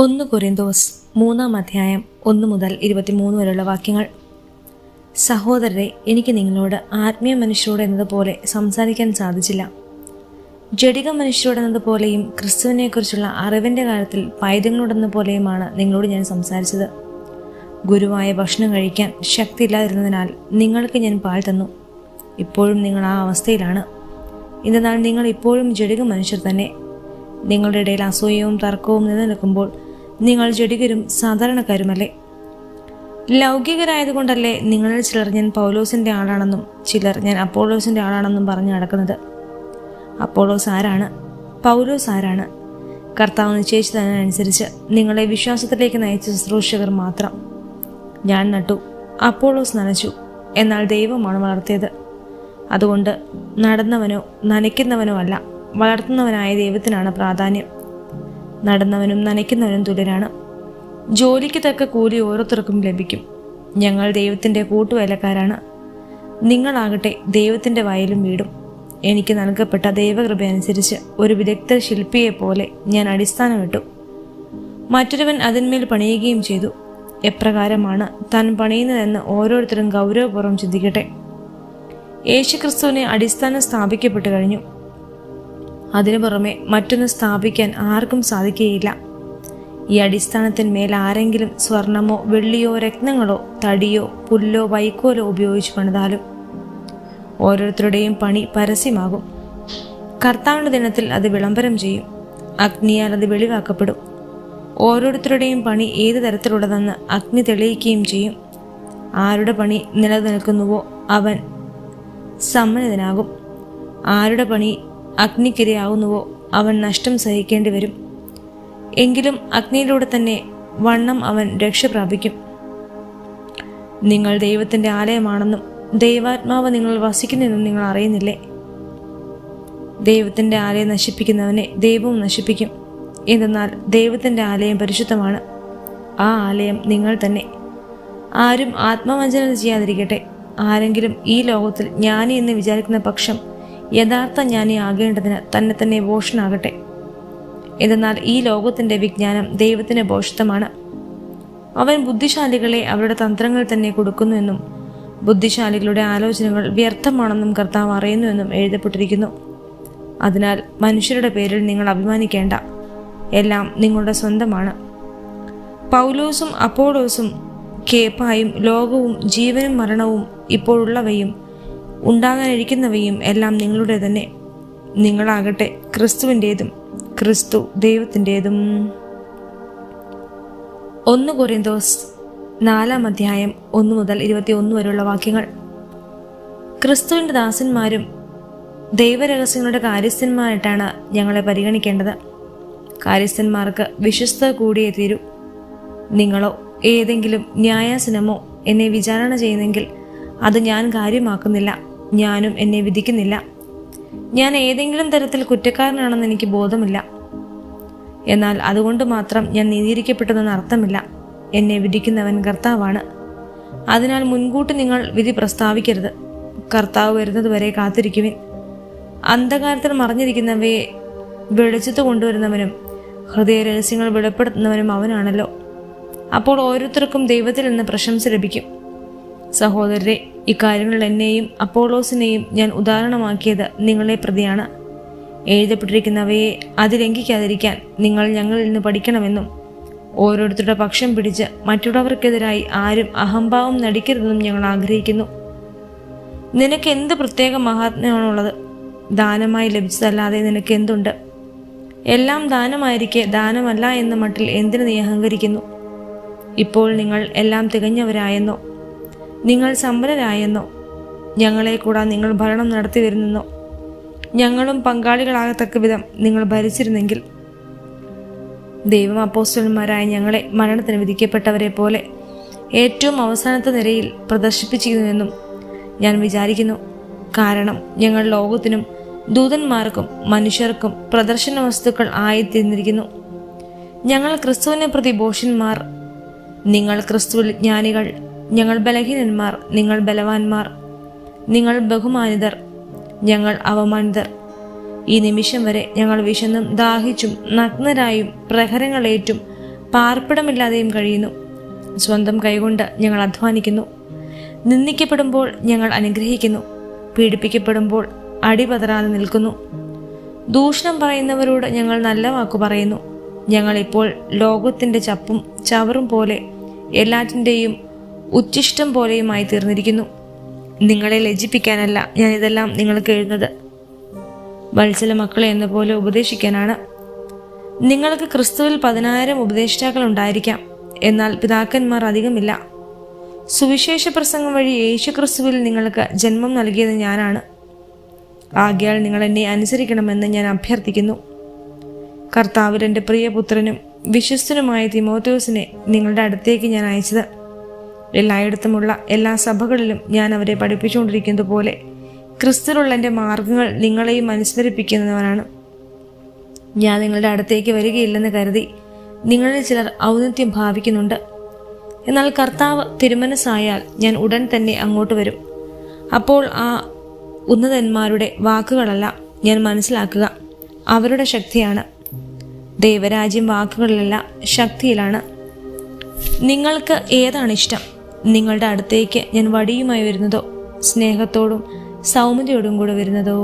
ഒന്ന് കൊറിന്തോസ് മൂന്നാം അധ്യായം ഒന്ന് മുതൽ ഇരുപത്തിമൂന്ന് വരെയുള്ള വാക്യങ്ങൾ. സഹോദരരെ എനിക്ക് നിങ്ങളോട് ആത്മീയ മനുഷ്യരോട് എന്നതുപോലെ സംസാരിക്കാൻ സാധിച്ചില്ല. ജഡിക മനുഷ്യരോട് എന്നതുപോലെയും ക്രിസ്തുവിനെക്കുറിച്ചുള്ള അറിവിന്റെ കാര്യത്തിൽ പൈതങ്ങളോടെന്നപോലെയുമാണ് നിങ്ങളോട് ഞാൻ സംസാരിച്ചത്. ഗുരുവായ ഭക്ഷണം കഴിക്കാൻ ശക്തിയില്ലാതിരുന്നതിനാൽ നിങ്ങൾക്ക് ഞാൻ പാൽ തന്നു. ഇപ്പോഴും നിങ്ങൾ ആ അവസ്ഥയിലാണ്. എന്നാൽ നിങ്ങൾ ഇപ്പോഴും ജഡിക മനുഷ്യർ തന്നെ. നിങ്ങളുടെ ഇടയിൽ അസൂയവും തർക്കവും നിലനിൽക്കുമ്പോൾ നിങ്ങൾ ജഡികരും സാധാരണക്കാരുമല്ലേ? ലൗകികരായതുകൊണ്ടല്ലേ നിങ്ങളിൽ ചിലർ ഞാൻ പൗലോസിന്റെ ആളാണെന്നും ചിലർ ഞാൻ അപ്പോളോസിന്റെ ആളാണെന്നും പറഞ്ഞു നടക്കുന്നത്. അപ്പോളോസ് ആരാണ്? പൗലോസ് ആരാണ്? കർത്താവ് നിശ്ചയിച്ചതിനനുസരിച്ച് നിങ്ങളെ വിശ്വാസത്തിലേക്ക് നയിച്ച ശുശ്രൂഷകർ മാത്രം. ഞാൻ നട്ടു അപ്പോളോസ് നനച്ചു എന്നാൽ ദൈവമാണ് വളർത്തിയത്. അതുകൊണ്ട് നടന്നവനോ നനയ്ക്കുന്നവനോ അല്ല വളർത്തുന്നവനായ ദൈവത്തിനാണ് പ്രാധാന്യം. നടന്നവനും നനയ്ക്കുന്നവനും തുലരാണ് ജോലിക്ക് തക്ക കൂലി ഓരോരുത്തർക്കും ലഭിക്കും. ഞങ്ങൾ ദൈവത്തിന്റെ കൂട്ടുവേലക്കാരാണ്. നിങ്ങളാകട്ടെ ദൈവത്തിന്റെ വയലും വീടും. എനിക്ക് നൽകപ്പെട്ട ദൈവകൃപ അനുസരിച്ച് ഒരു വിദഗ്ധ ശില്പിയെ പോലെ ഞാൻ അടിസ്ഥാനമിട്ടു മറ്റൊരുവൻ അതിന്മേൽ പണിയുകയും ചെയ്തു. എപ്രകാരമാണ് താൻ പണിയുന്നതെന്ന് ഓരോരുത്തരും ഗൗരവപൂർവം ചിന്തിക്കട്ടെ. യേശുക്രിസ്തുവിനെ അടിസ്ഥാനം സ്ഥാപിക്കപ്പെട്ടു കഴിഞ്ഞു. അതിനു പുറമെ മറ്റൊന്ന് സ്ഥാപിക്കാൻ ആർക്കും സാധിക്കുകയില്ല. ഈ അടിസ്ഥാനത്തിന്മേൽ ആരെങ്കിലും സ്വർണമോ വെള്ളിയോ രത്നങ്ങളോ തടിയോ പുല്ലോ വൈക്കോലോ ഉപയോഗിച്ച് പണിതാലും ഓരോരുത്തരുടെയും പണി പരസ്യമാകും. കർത്താവിന്റെ ദിനത്തിൽ അത് വിളംബരം ചെയ്യും. അഗ്നിയാൽ അത് വെളിവാക്കപ്പെടും. ഓരോരുത്തരുടെയും പണി ഏത് തരത്തിലുള്ളതെന്ന് അഗ്നി തെളിയിക്കുകയും ചെയ്യും. ആരുടെ പണി നിലനിൽക്കുന്നുവോ അവൻ സമ്മനിതനാകും ആരുടെ പണി അഗ്നിക്കിരയാവുന്നുവോ? അവൻ നഷ്ടം സഹിക്കേണ്ടി വരും എങ്കിലും അഗ്നിയിലൂടെ തന്നെ വണ്ണം അവൻ രക്ഷ പ്രാപിക്കും. നിങ്ങൾ ദൈവത്തിന്റെ ആലയമാണെന്നും ദൈവാത്മാവ് നിങ്ങൾ വസിക്കുന്നെന്നും നിങ്ങൾ അറിയുന്നില്ലേ? ദൈവത്തിന്റെ ആലയം നശിപ്പിക്കുന്നവനെ ദൈവവും നശിപ്പിക്കും. എന്തെന്നാൽ ദൈവത്തിന്റെ ആലയം പരിശുദ്ധമാണ്. ആ ആലയം നിങ്ങൾ തന്നെ. ആരും ആത്മവഞ്ചന ചെയ്യാതിരിക്കട്ടെ. ആരെങ്കിലും ഈ ലോകത്തിൽ ജ്ഞാനി എന്ന് വിചാരിക്കുന്ന പക്ഷം യഥാർത്ഥ ജ്ഞാനി ആകേണ്ടതിന് തന്നെ തന്നെ ഭോഷനാകട്ടെ. എന്നാൽ ഈ ലോകത്തിന്റെ വിജ്ഞാനം ദൈവത്തിന് ഭോഷിത്തമാണ് അവൻ ബുദ്ധിശാലികളെ അവരുടെ തന്ത്രങ്ങൾ തന്നെ കൊടുക്കുന്നുവെന്നും ബുദ്ധിശാലികളുടെ ആലോചനകൾ വ്യർത്ഥമാണെന്നും കർത്താവ് അറിയുന്നുവെന്നും എഴുതപ്പെട്ടിരിക്കുന്നു. അതിനാൽ മനുഷ്യരുടെ പേരിൽ നിങ്ങൾ അഭിമാനിക്കേണ്ട. എല്ലാം നിങ്ങളുടെ സ്വന്തമാണ്. പൗലോസും അപ്പോളോസും കേപ്പായും ലോകവും ജീവനും മരണവും ഇപ്പോഴുള്ളവയും ഉണ്ടാകാനിരിക്കുന്നവയും എല്ലാം നിങ്ങളുടെ തന്നെ. നിങ്ങളാകട്ടെ ക്രിസ്തുവിന്റേതും ക്രിസ്തു ദൈവത്തിന്റേതും. ഒന്ന് കൊറിന്തോസ് നാലാം അധ്യായം ഒന്ന് മുതൽ ഇരുപത്തി ഒന്ന് വരെയുള്ള വാക്യങ്ങൾ. ക്രിസ്തുവിന്റെ ദാസന്മാരും ദൈവരഹസ്യങ്ങളുടെ കാര്യസ്ഥന്മാരായിട്ടാണ് ഞങ്ങളെ പരിഗണിക്കേണ്ടത്. കാര്യസ്ഥന്മാർക്ക് വിശ്വസ്ത കൂടിയേ തീരൂ. നിങ്ങളോ ഏതെങ്കിലും ന്യായാസനമോ എന്നെ വിചാരണ ചെയ്യുന്നെങ്കിൽ അത് ഞാൻ കാര്യമാക്കുന്നില്ല. ഞാനും എന്നെ വിധിക്കുന്നില്ല. ഞാൻ ഏതെങ്കിലും തരത്തിൽ കുറ്റക്കാരനാണെന്ന് എനിക്ക് ബോധമില്ല. എന്നാൽ അതുകൊണ്ട് മാത്രം ഞാൻ നീതിരിക്കപ്പെട്ടതെന്ന് അർത്ഥമില്ല. എന്നെ വിധിക്കുന്നവൻ കർത്താവാണ്. അതിനാൽ മുൻകൂട്ടി നിങ്ങൾ വിധി പ്രസ്താവിക്കരുത്. കർത്താവ് വരുന്നതുവരെ കാത്തിരിക്കുവിൻ. അന്ധകാരത്തിൽ മറിഞ്ഞിരിക്കുന്നവയെ വെളിച്ചത്ത് കൊണ്ടുവരുന്നവനും ഹൃദയ രഹസ്യങ്ങൾ വെളിപ്പെടുത്തുന്നവനും അവനാണല്ലോ. അപ്പോൾ ഓരോരുത്തർക്കും ദൈവത്തിൽ നിന്ന് പ്രശംസ ലഭിക്കും. സഹോദരരെ ഇക്കാര്യങ്ങളിൽ എന്നെയും അപ്പോളോസിനെയും ഞാൻ ഉദാഹരണമാക്കിയത് നിങ്ങളെ പ്രതിയാണ്. എഴുതപ്പെട്ടിരിക്കുന്നവയെ അതിലംഘിക്കാതിരിക്കാൻ നിങ്ങൾ ഞങ്ങളിൽ നിന്ന് പഠിക്കണമെന്നും ഓരോരുത്തരുടെ പക്ഷം പിടിച്ച് മറ്റുള്ളവർക്കെതിരായി ആരും അഹംഭാവം നടിക്കരുതെന്നും ഞങ്ങൾ ആഗ്രഹിക്കുന്നു. നിനക്ക് എന്ത് പ്രത്യേക മഹാത്മ്യമാണുള്ളത്? ദാനമായി ലഭിച്ചതല്ലാതെ നിനക്ക് എന്തുണ്ട്? എല്ലാം ദാനമായിരിക്കെ ദാനമല്ല എന്ന മട്ടിൽ എന്തിനു നീ അഹങ്കരിക്കുന്നു? ഇപ്പോൾ നിങ്ങൾ എല്ലാം തികഞ്ഞവരായെന്നോ നിങ്ങൾ സമ്പന്നരായെന്നോ? ഞങ്ങളെ കൂടാ നിങ്ങൾ ഭരണം നടത്തി വരുന്നെന്നോ? ഞങ്ങളും പങ്കാളികളാകത്തക്ക വിധം നിങ്ങൾ ഭരിച്ചിരുന്നെങ്കിൽ. ദൈവം അപ്പോസ്റ്റലന്മാരായ ഞങ്ങളെ മരണത്തിന് വിധിക്കപ്പെട്ടവരെ പോലെ ഏറ്റവും അവസാനത്തെ നിരയിൽ പ്രദർശിപ്പിച്ചിരുന്നുവെന്നും ഞാൻ വിചാരിക്കുന്നു. കാരണം ഞങ്ങൾ ലോകത്തിനും ദൂതന്മാർക്കും മനുഷ്യർക്കും പ്രദർശന വസ്തുക്കൾ ആയിത്തീർന്നിരിക്കുന്നു. ഞങ്ങൾ ക്രിസ്തുവിനെ പ്രതി ഭോഷന്മാർ നിങ്ങൾ ക്രിസ്തുവിൽ ജ്ഞാനികൾ. ഞങ്ങൾ ബലഹീനന്മാർ നിങ്ങൾ ബലവാന്മാർ. നിങ്ങൾ ബഹുമാനിതർ ഞങ്ങൾ അവമാനിതർ. ഈ നിമിഷം വരെ ഞങ്ങൾ വിശന്നും ദാഹിച്ചും നഗ്നരായും പ്രഹരങ്ങളേറ്റും പാർപ്പിടമില്ലാതെയും കഴിയുന്നു. സ്വന്തം കൈകൊണ്ട് ഞങ്ങൾ അധ്വാനിക്കുന്നു. നിന്ദിക്കപ്പെടുമ്പോൾ ഞങ്ങൾ അനുഗ്രഹിക്കുന്നു. പീഡിപ്പിക്കപ്പെടുമ്പോൾ അടിപതരാതെ നിൽക്കുന്നു. ദൂഷണം പറയുന്നവരോട് ഞങ്ങൾ നല്ല വാക്കു പറയുന്നു. ഞങ്ങളിപ്പോൾ ലോകത്തിന്റെ ചപ്പും ചവറും പോലെ എല്ലാറ്റിന്റെയും ഉച്ഛിഷ്ടം പോലെയുമായി തീർന്നിരിക്കുന്നു. നിങ്ങളെ ലജ്ജിപ്പിക്കാനല്ല ഞാൻ ഇതെല്ലാം നിങ്ങൾക്ക് എഴുതുന്നത്. വത്സല മക്കളെ എന്ന പോലെ ഉപദേശിക്കാനാണ്. നിങ്ങൾക്ക് ക്രിസ്തുവിൽ പതിനായിരം ഉപദേഷ്ടാക്കൾ ഉണ്ടായിരിക്കാം. എന്നാൽ പിതാക്കന്മാർ അധികമില്ല. സുവിശേഷ പ്രസംഗം വഴി യേശു ക്രിസ്തുവിൽ നിങ്ങൾക്ക് ജന്മം നൽകിയത് ഞാനാണ്. ആകയാൽ നിങ്ങൾ എന്നെ അനുസരിക്കണമെന്ന് ഞാൻ അഭ്യർത്ഥിക്കുന്നു. കർത്താവിൽ എന്റെ പ്രിയപുത്രനും വിശ്വസ്തനുമായ തിമോത്യോസിനെ നിങ്ങളുടെ അടുത്തേക്ക് ഞാൻ അയച്ചത്. എല്ലായിടത്തുമുള്ള എല്ലാ സഭകളിലും ഞാൻ അവരെ പഠിപ്പിച്ചുകൊണ്ടിരിക്കുന്നത് പോലെ ക്രിസ്തുവിലുള്ള എന്റെ മാർഗങ്ങൾ നിങ്ങളെയും അനുസ്മരിപ്പിക്കുന്നവനാണ് ഞാൻ നിങ്ങളുടെ അടുത്തേക്ക് വരികയില്ലെന്ന് കരുതി നിങ്ങളിൽ ചിലർ ഔന്നത്യം ഭാവിക്കുന്നുണ്ട്. എന്നാൽ കർത്താവ് തിരുമനസ്സായാൽ ഞാൻ ഉടൻ തന്നെ അങ്ങോട്ട് വരും. അപ്പോൾ ആ ഉന്നതന്മാരുടെ വാക്കുകളല്ല ഞാൻ മനസ്സിലാക്കുക. അവരുടെ ശക്തിയാണ്. ദൈവരാജ്യം വാക്കുകളിലല്ല ശക്തിയിലാണ്. നിങ്ങൾക്ക് ഏതാണ് ഇഷ്ടം? നിങ്ങളുടെ അടുത്തേക്ക് ഞാൻ വടിയുമായി വരുന്നതോ സ്നേഹത്തോടും സൗമ്യതയോടും കൂടെ വരുന്നതോ?